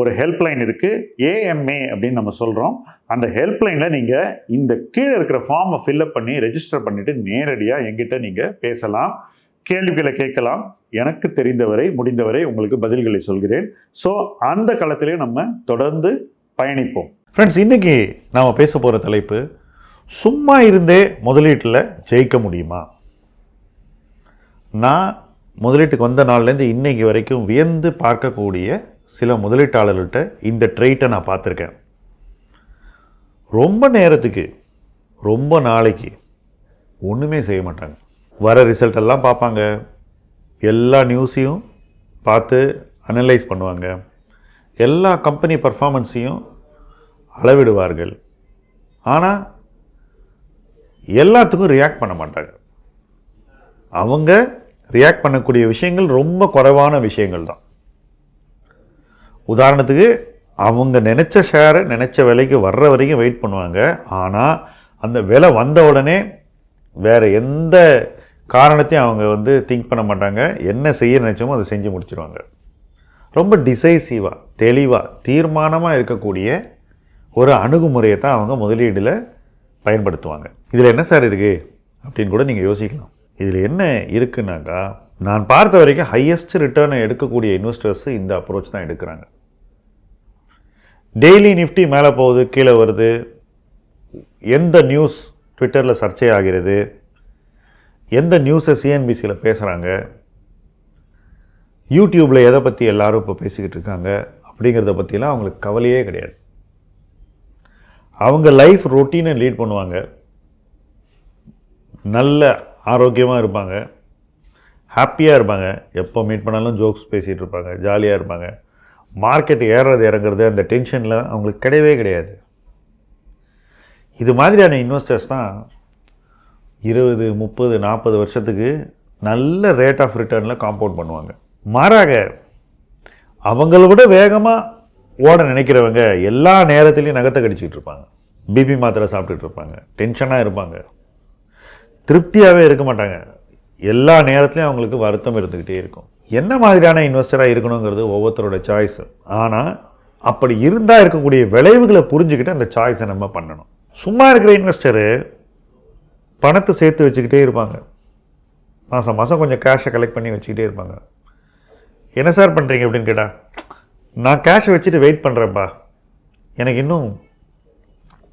ஒரு ஹெல்ப்லைன் இருக்குது ஏஎம்ஏ அப்படின்னு நம்ம சொல்கிறோம் அந்த ஹெல்ப்லைனில் நீங்கள் இந்த கீழே இருக்கிற ஃபார்மை ஃபில்அப் பண்ணி ரெஜிஸ்டர் பண்ணிவிட்டு நேரடியாக எங்கிட்ட நீங்கள் பேசலாம் கேள்விகளை கேட்கலாம். எனக்கு தெரிந்தவரை முடிந்தவரை உங்களுக்கு பதில்களை சொல்கிறேன். ஸோ அந்த களத்திலே நம்ம தொடர்ந்து பயணிப்போம். ஃப்ரெண்ட்ஸ் இன்றைக்கி நாம் பேச போகிற தலைப்பு சும்மா இருந்தே முதலீட்டில் ஜெயிக்க முடியுமா? நான் முதலீட்டுக்கு வந்த நாள்லேருந்து இன்றைக்கு வரைக்கும் வியந்து பார்க்கக்கூடிய சில முதலீட்டாளர்கள்ட்ட இந்த ட்ரெயிட்டை நான் பார்த்துருக்கேன். ரொம்ப நேரத்துக்கு ரொம்ப நாளைக்கு ஒன்றுமே செய்ய மாட்டாங்க. வர ரிசல்ட் எல்லாம் பார்ப்பாங்க. எல்லா நியூஸையும் பார்த்து அனலைஸ் பண்ணுவாங்க. எல்லா கம்பெனி பர்ஃபார்மன்ஸையும் அளவிடுவார்கள். ஆனால் எல்லாத்துக்கும் ரியாக்ட் பண்ண மாட்டாங்க. அவங்க ரியாக்ட் பண்ணக்கூடிய விஷயங்கள் ரொம்ப குறைவான விஷயங்கள் தான். உதாரணத்துக்கு அவங்க நினச்ச ஷேரை நினச்ச விலைக்கு வர்ற வரைக்கும் வெயிட் பண்ணுவாங்க. ஆனால் அந்த விலை வந்த உடனே வேறு எந்த காரணத்தையும் அவங்க வந்து திங்க் பண்ண மாட்டாங்க. என்ன செய்ய நினச்சோமோ அதை செஞ்சு முடிச்சிருவாங்க. ரொம்ப டிசைசிவாக தெளிவாக தீர்மானமாக இருக்கக்கூடிய ஒரு அணுகுமுறையை தான் அவங்க முதலீடில் பயன்படுத்துவாங்க. இதில் என்ன சார் இருக்குது அப்படின்னு கூட நீங்கள் யோசிக்கலாம். இதில் என்ன இருக்குன்னாக்கா நான் பார்த்த வரைக்கும் ஹையஸ்ட் ரிட்டர்னை எடுக்கக்கூடிய இன்வெஸ்டர்ஸ் இந்த அப்ரோச் தான் எடுக்கிறாங்க. டெய்லி நிஃப்டி மேலே போகுது கீழே வருது. எந்த நியூஸ் ட்விட்டரில் சர்ச்சை ஆகிறது எந்த நியூஸை சிஎன்பிசியில் பேசுகிறாங்க யூடியூப்பில் எதை பற்றி எல்லோரும் இப்போ பேசிக்கிட்டு இருக்காங்க? அப்படிங்கிறத பற்றிலாம் அவங்களுக்கு கவலையே கிடையாது. அவங்க லைஃப் ரொட்டீனை லீட் பண்ணுவாங்க. நல்ல ஆரோக்கியமாக இருப்பாங்க. ஹாப்பியாக இருப்பாங்க. எப்போ மீட் பண்ணாலும் ஜோக்ஸ் பேசிகிட்டு இருப்பாங்க. ஜாலியாக இருப்பாங்க. மார்க்கெட் ஏறுறது இறங்குறது அந்த டென்ஷனில் அவங்களுக்கு கிடையவே கிடையாது. இது மாதிரியான இன்வெஸ்டர்ஸ் தான் இருபது முப்பது நாற்பது வருஷத்துக்கு நல்ல ரேட் ஆஃப் ரிட்டர்னில் காம்பவுண்ட் பண்ணுவாங்க. மாறாக அவங்கள விட வேகமாக ஓட நினைக்கிறவங்க எல்லா நேரத்துலையும் நகத்தை கடிச்சிக்கிட்டு இருப்பாங்க. பிபி மாத்திரை சாப்பிட்டுட்டு இருப்பாங்க. டென்ஷனாக இருப்பாங்க. திருப்தியாகவே இருக்க மாட்டாங்க. எல்லா நேரத்துலையும் அவங்களுக்கு வருத்தம் இருந்துக்கிட்டே இருக்கும். என்ன மாதிரியான இன்வெஸ்டராக இருக்கணுங்கிறது ஒவ்வொருத்தரோட சாய்ஸ் ஆனால் அப்படி இருந்தால் இருக்கக்கூடிய விளைவுகளை புரிஞ்சுக்கிட்டு அந்த சாய்ஸை நம்ம பண்ணணும். சும்மா இருக்கிற இன்வெஸ்டரு பணத்தை சேர்த்து வச்சுக்கிட்டே இருப்பாங்க. மாதம் மாதம் கொஞ்சம் கேஷை கலெக்ட் பண்ணி வச்சுக்கிட்டே இருப்பாங்க. என்ன சார் பண்ணுறீங்க அப்படின்னு கேட்டால் நான் கேஷை வச்சுட்டு வெயிட் பண்ணுறேன்ப்பா எனக்கு இன்னும்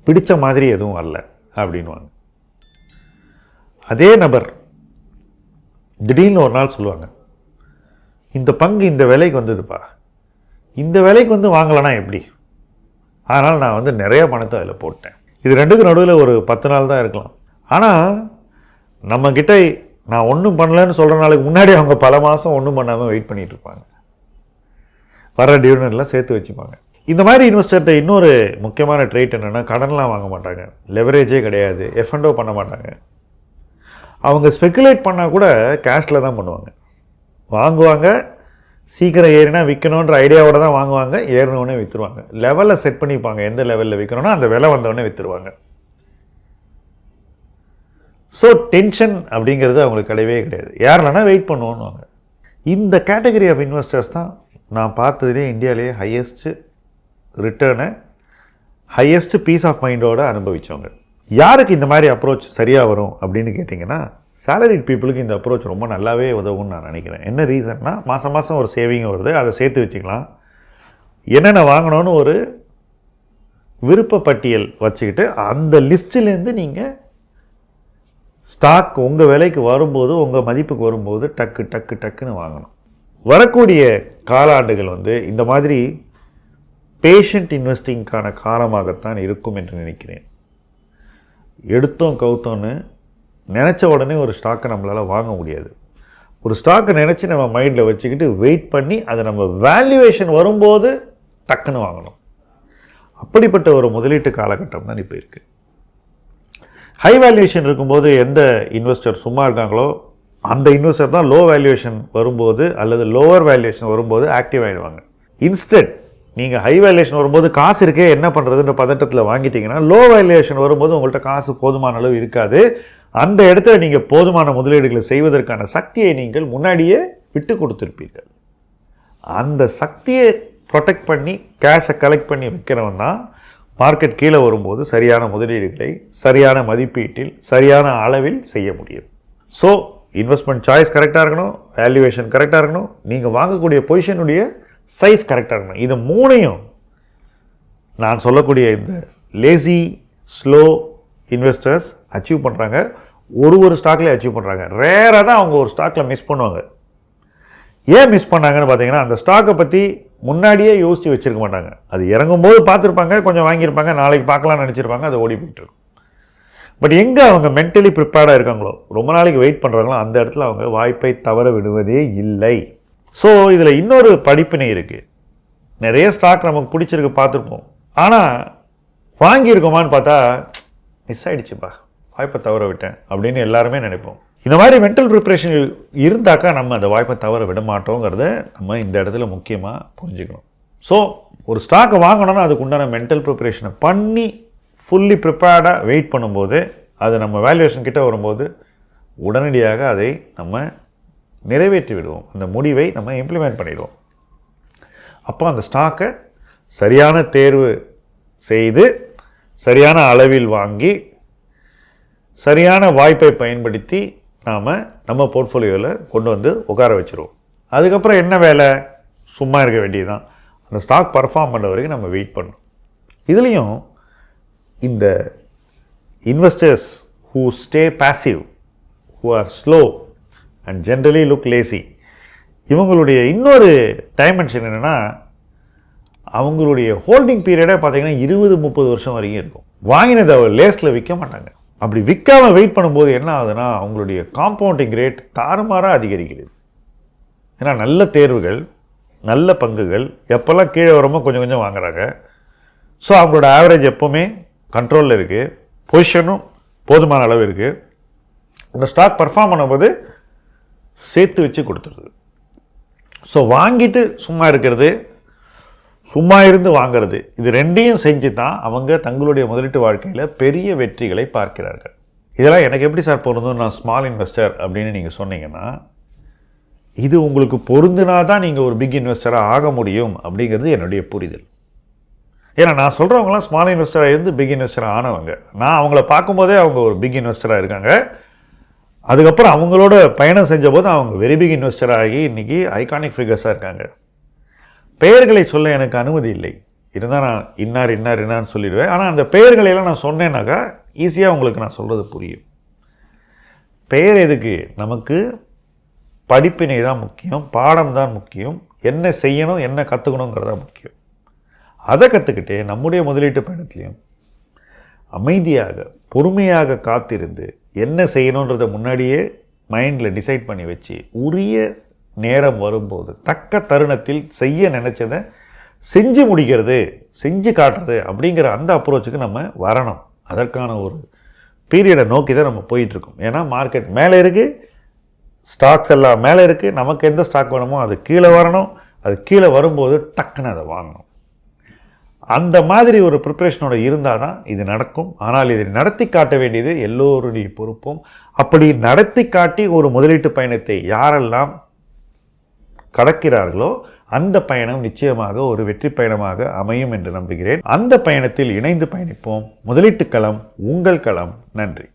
பிடித்த மாதிரி எதுவும் வரல அப்படின்வாங்க அதே நபர் திடீர்னு ஒரு நாள் சொல்லுவாங்க இந்த பங்கு இந்த விலைக்கு வந்ததுப்பா. இந்த விலைக்கு வந்து வாங்கலைன்னா எப்படி? அதனால் நான் வந்து நிறைய பணத்தை அதில் போட்டேன். இது ரெண்டுக்கும் நடுவில் ஒரு பத்து நாள் தான் இருக்கலாம். ஆனால் நம்மக்கிட்ட நான் ஒன்றும் பண்ணலன்னு சொல்கிற நாளுக்கு முன்னாடி அவங்க பல மாதம் ஒன்றும் பண்ணாமல் வெயிட் பண்ணிகிட்டு இருப்பாங்க. வர டிவிடெண்ட்லாம் சேர்த்து வச்சுப்பாங்க. இந்த மாதிரி இன்வெஸ்டர்கிட்ட இன்னொரு முக்கியமான ட்ரேட் என்னென்னா கடன்லாம் வாங்க மாட்டாங்க. லெவரேஜே கிடையாது. எஃப்எண்டோ பண்ண மாட்டாங்க. அவங்க ஸ்பெக்குலேட் பண்ணால் கூட கேஷில் தான் பண்ணுவாங்க. வாங்குவாங்க. சீக்கிரம் ஏறினா விற்கணுன்ற ஐடியாவோட தான் வாங்குவாங்க. ஏறினவுடனே விற்றுருவாங்க லெவலில் செட் பண்ணிப்பாங்க. எந்த லெவலில் விற்கணும்னா அந்த விலை வந்தவொடனே விற்றுருவாங்க ஸோ டென்ஷன் அப்படிங்கிறது அவங்களுக்கு கிடையவே கிடையாது. யாரில்னா வெயிட் பண்ணுவோன்னு இந்த கேட்டகரி ஆஃப் இன்வெஸ்டர்ஸ் தான் நான் பார்த்ததுலேயே இந்தியாவிலேயே ஹையஸ்ட்டு ரிட்டர்னை ஹையஸ்ட் பீஸ் ஆஃப் மைண்டோடு அனுபவித்தவங்க யாருக்கு இந்த மாதிரி அப்ரோச் சரியாக வரும் அப்படின்னு கேட்டிங்கன்னா சேலரிட் பீப்புளுக்கு இந்த அப்ரோச் ரொம்ப நல்லாவே உதவும்னு நான் நினைக்கிறேன். என்ன ரீசன்னா மாதம் மாதம் ஒரு சேவிங் வருது அதை சேர்த்து வச்சுக்கலாம். என்னென்ன வாங்கணும்னு ஒரு விருப்ப பட்டியல் வச்சுக்கிட்டு அந்த லிஸ்ட்டிலேருந்து நீங்கள் ஸ்டாக் உங்கள் விலைக்கு வரும்போது உங்கள் மதிப்புக்கு வரும்போது டக்கு டக்கு டக்குன்னு வாங்கணும். வரக்கூடிய காலாண்டுகள் வந்து இந்த மாதிரி பேஷண்ட் இன்வெஸ்டிங்க்கான காலமாகத்தான் இருக்கும் என்று நினைக்கிறேன். எடுத்தோம் கவுத்தோன்னு நினச்ச உடனே ஒரு ஸ்டாக்கை நம்மளால் வாங்க முடியாது. ஒரு ஸ்டாக்கை நினச்சி நம்ம மைண்டில் வச்சுக்கிட்டு வெயிட் பண்ணி அதை நம்ம வேல்யூவேஷன் வரும்போது டக்குன்னு வாங்கணும். அப்படிப்பட்ட ஒரு முதலீட்டு காலகட்டம் தான் இப்போ இருக்குது ஹை வேல்யூவேஷன் இருக்கும்போது எந்த இன்வெஸ்டர் சும்மா இருக்காங்களோ அந்த இன்வெஸ்டர் தான் லோ வேல்யூவேஷன் வரும்போது அல்லது லோவர் வேல்யூவேஷன் வரும்போது ஆக்டிவ் ஆகிடுவாங்க இன்ஸ்டன்ட் நீங்கள் ஹை வேல்யூவேஷன் வரும்போது காசு இருக்கே என்ன பண்ணுறதுன்ற பதட்டத்தில் வாங்கிட்டீங்கன்னா லோ வேல்யூவேஷன் வரும்போது உங்கள்கிட்ட காசு போதுமான அளவு இருக்காது. அந்த இடத்துல நீங்கள் போதுமான முதலீடுகளை செய்வதற்கான சக்தியை நீங்கள் முன்னாடியே விட்டு கொடுத்துருப்பீர்கள். அந்த சக்தியை ப்ரொடெக்ட் பண்ணி கேஷை கலெக்ட் பண்ணி வைக்கிறவன் தான் மார்க்கெட் கீழே வரும்போது சரியான முதலீடுகளை சரியான மதிப்பீட்டில் சரியான அளவில் செய்ய முடியும். ஸோ இன்வெஸ்ட்மெண்ட் சாய்ஸ் கரெக்டாக இருக்கணும் வேல்யூவேஷன் கரெக்டாக இருக்கணும். நீங்கள் வாங்கக்கூடிய பொசிஷனுடைய சைஸ் கரெக்டாக இருக்கணும். இது மூணையும் நான் சொல்லக்கூடிய இந்த லேசி ஸ்லோ இன்வெஸ்டர்ஸ் அச்சீவ் பண்ணுறாங்க ஒரு ஒரு ஸ்டாக்லேயும் அச்சீவ் பண்ணுறாங்க ரேராக தான் அவங்க ஒரு ஸ்டாக்கில் மிஸ் பண்ணுவாங்க. ஏன் மிஸ் பண்ணாங்கன்னு பார்த்தீங்கன்னா அந்த ஸ்டாக்கை பற்றி முன்னாடியே யோசித்து வச்சுருக்க மாட்டாங்க. அது இறங்கும்போது பார்த்துருப்பாங்க கொஞ்சம் வாங்கியிருப்பாங்க நாளைக்கு பார்க்கலாம்னு நினச்சிருப்பாங்க அது ஓடி போயிட்டு இருக்கும். பட் எங்கே அவங்க மென்டலி ப்ரிப்பேர்டாக இருக்காங்களோ ரொம்ப நாளைக்கு வெயிட் பண்ணுறாங்களோ அந்த இடத்துல அவங்க வாய்ப்பை தவற விடுவதே இல்லை. ஸோ இதில் இன்னொரு படிப்பினை இருக்குது நிறைய ஸ்டாக் நமக்கு பிடிச்சிருக்கு பார்த்துருப்போம். ஆனால் வாங்கியிருக்கோமான்னு பார்த்தா மிஸ் ஆகிடுச்சுப்பா வாய்ப்பை தவற விட்டேன் அப்படின்னு எல்லாருமே நினைப்போம். இந்த மாதிரி மென்டல் ப்ரிப்பரேஷன் இருந்தாக்கா நம்ம அந்த வாய்ப்பை தவற விட மாட்டோங்கிறத நம்ம இந்த இடத்துல முக்கியமாக புரிஞ்சுக்கணும். ஸோ ஒரு ஸ்டாக்கை வாங்கணும்னா அதுக்கு உண்டான மென்டல் ப்ரிப்பரேஷனை பண்ணி ஃபுல்லி ப்ரிப்பேர்டாக வெயிட் பண்ணும்போது அது நம்ம வேல்யூவேஷன் கிட்டே வரும்போது உடனடியாக அதை நம்ம நிறைவேற்றி விடுவோம் அந்த முடிவை நம்ம இம்ப்ளிமெண்ட் பண்ணிடுவோம். அப்போ அந்த ஸ்டாக்கை சரியான தேர்வு செய்து சரியான அளவில் வாங்கி சரியான வாய்ப்பை பயன்படுத்தி நாம் நம்ம போர்ட்ஃபோலியோவில் கொண்டு வந்து உட்கார வச்சுருவோம். அதுக்கப்புறம் என்ன வேலை? சும்மா இருக்க வேண்டியதுதான். அந்த ஸ்டாக் பர்ஃபார்ம் பண்ணுற வரைக்கும் நம்ம வெயிட் பண்ணணும். இதுலேயும் இந்த investors who stay passive who are slow and generally look lazy இவங்களுடைய இன்னொரு டைமென்ஷன் என்னென்னா அவங்களுடைய ஹோல்டிங் பீரியடே பார்த்தீங்கன்னா இருபது முப்பது வருஷம் வரைக்கும் இருக்கும். வாங்கினதை லேஸில் விற்க மாட்டாங்க. அப்படி விற்காம வெயிட் பண்ணும்போது என்ன ஆகுதுன்னா அவங்களுடைய காம்பவுண்டிங் ரேட் தாறுமாறாக அதிகரிக்கிறது ஏன்னா நல்ல தேர்வுகள் நல்ல பங்குகள் எப்போல்லாம் கீழே வரமோ கொஞ்சம் கொஞ்சம் வாங்குறாங்க. ஸோ அவங்களோட ஆவரேஜ் எப்போவுமே கண்ட்ரோலில் இருக்குது பொசிஷனும் போதுமான அளவு இருக்குது இந்த ஸ்டாக் பர்ஃபார்ம் பண்ணும்போது சேர்த்து வச்சு கொடுத்துருது. ஸோ வாங்கிட்டு சும்மா இருக்கிறது சும்மா இருந்து வாங்கிறது இது ரெண்டையும் செஞ்சு தான் அவங்க தங்களுடைய முதலீட்டு வாழ்க்கையில் பெரிய வெற்றிகளை பார்க்கிறார்கள். இதெல்லாம் எனக்கு எப்படி சார் பொருந்தும்? நான் ஸ்மால் இன்வெஸ்டர் அப்படின்னு நீங்கள் சொன்னீங்கன்னா இது உங்களுக்கு பொருந்துனா தான் நீங்கள் ஒரு பிக் இன்வெஸ்டராக ஆக முடியும் அப்படிங்கிறது என்னுடைய புரிதல். ஏன்னா நான் சொல்கிறவங்களாம் ஸ்மால் இன்வெஸ்டராக இருந்து பிக் இன்வெஸ்டராக ஆனவங்க. நான் அவங்கள பார்க்கும்போதே அவங்க ஒரு பிக் இன்வெஸ்டராக இருக்காங்க. அதுக்கப்புறம் அவங்களோட பயணம் செஞ்ச போது அவங்க வெரி பிக் இன்வெஸ்டர் ஆகி இன்றைக்கி ஐகானிக் ஃபிகர்ஸாக இருக்காங்க. பெயர்களை சொல்ல எனக்கு அனுமதி இல்லை. இருந்தால் நான் இன்னார் இன்னார் இன்னார்னு சொல்லிடுவேன். ஆனால் அந்த பெயர்களையெல்லாம் நான் சொன்னேன்னாக்கா ஈஸியாக உங்களுக்கு நான் சொல்கிறது புரியும். பெயர் எதுக்கு? நமக்கு படிப்பினை தான் முக்கியம் பாடம் தான் முக்கியம் என்ன செய்யணும் என்ன கற்றுக்கணுங்கிறது தான் முக்கியம். அதை கற்றுக்கிட்டே நம்முடைய முதலீட்டு பயணத்துலேயும் அமைதியாக பொறுமையாக காத்திருந்து என்ன செய்யணுன்றதை முன்னாடியே மைண்டில் டிசைட் பண்ணி வச்சு உரிய நேரம் வரும்போது தக்க தருணத்தில் செய்ய நினச்சதை செஞ்சு முடிக்கிறது செஞ்சு காட்டுறது அப்படிங்கிற அந்த அப்ரோச்சுக்கு நம்ம வரணும். அதற்கான ஒரு பீரியடை நோக்கி தான் நம்ம போயிட்டுருக்கோம். ஏன்னா மார்க்கெட் மேலே இருக்குது ஸ்டாக்ஸ் எல்லாம் மேலே இருக்குது நமக்கு எந்த ஸ்டாக் வேணுமோ அது கீழே வரணும். அது கீழே வரும்போது டக்குன்னு அதை வாங்கணும். அந்த மாதிரி ஒரு ப்ரிப்ரேஷனோட இருந்தால் தான் இது நடக்கும். ஆனால் இதை நடத்தி காட்ட வேண்டியது எல்லோருடைய பொறுப்பும். அப்படி நடத்தி காட்டி ஒரு முதலீட்டு பயணத்தை யாரெல்லாம் கடக்கிறார்களோ அந்த பயணம் நிச்சயமாக ஒரு வெற்றி பயணமாக அமையும் என்று நம்புகிறேன். அந்த பயணத்தில் இணைந்து பயணிப்போம். முதலீட்டு களம் உங்கள் களம். நன்றி.